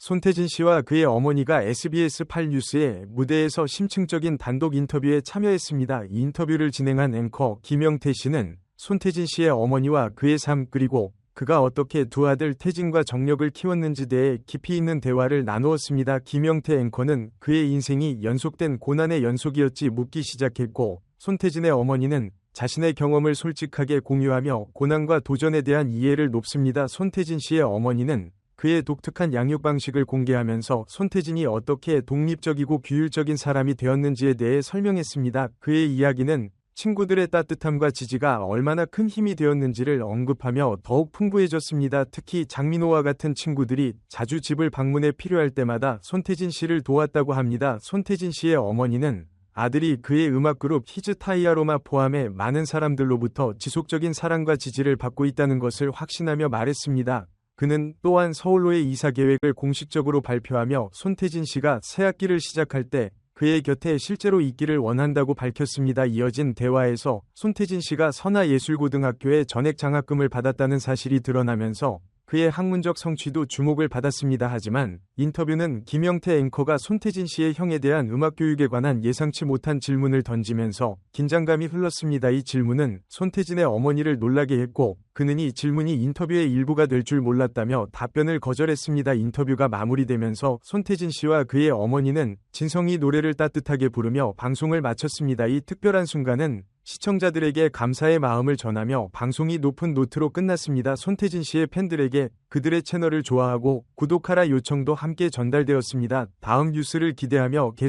손태진 씨와 그의 어머니가 SBS 8 뉴스의 무대에서 심층적인 단독 인터뷰에 참여했습니다. 이 인터뷰를 진행한 앵커 김영태 씨는 손태진 씨의 어머니와 그의 삶 그리고 그가 어떻게 두 아들 태진과 정력을 키웠는지 대해 깊이 있는 대화를 나누었습니다. 김영태 앵커는 그의 인생이 연속된 고난의 연속이었지 묻기 시작했고 손태진의 어머니는 자신의 경험을 솔직하게 공유하며 고난과 도전에 대한 이해를 높습니다. 손태진 씨의 어머니는 그의 독특한 양육 방식을 공개하면서 손태진이 어떻게 독립적이고 규율적인 사람이 되었는지에 대해 설명했습니다. 그의 이야기는 친구들의 따뜻함과 지지가 얼마나 큰 힘이 되었는지를 언급하며 더욱 풍부해졌습니다. 특히 장민호와 같은 친구들이 자주 집을 방문해 필요할 때마다 손태진 씨를 도왔다고 합니다. 손태진 씨의 어머니는 아들이 그의 음악그룹 히즈타이아로마 포함해 많은 사람들로부터 지속적인 사랑과 지지를 받고 있다는 것을 확신하며 말했습니다. 그는 또한 서울로의 이사 계획을 공식적으로 발표하며 손태진 씨가 새 학기를 시작할 때 그의 곁에 실제로 있기를 원한다고 밝혔습니다. 이어진 대화에서 손태진 씨가 선화예술고등학교에 전액 장학금을 받았다는 사실이 드러나면서 그의 학문적 성취도 주목을 받았습니다. 하지만 인터뷰는 김영태 앵커가 손태진 씨의 형에 대한 음악 교육에 관한 예상치 못한 질문을 던지면서 긴장감이 흘렀습니다. 이 질문은 손태진의 어머니를 놀라게 했고 그는 이 질문이 인터뷰의 일부가 될 줄 몰랐다며 답변을 거절했습니다. 인터뷰가 마무리되면서 손태진 씨와 그의 어머니는 진성이 노래를 따뜻하게 부르며 방송을 마쳤습니다. 이 특별한 순간은 시청자들에게 감사의 마음을 전하며 방송이 높은 노트로 끝났습니다. 손태진 씨의 팬들에게 그들의 채널을 좋아하고 구독하라 요청도 함께 전달되었습니다. 다음 뉴스를 기대하며 계속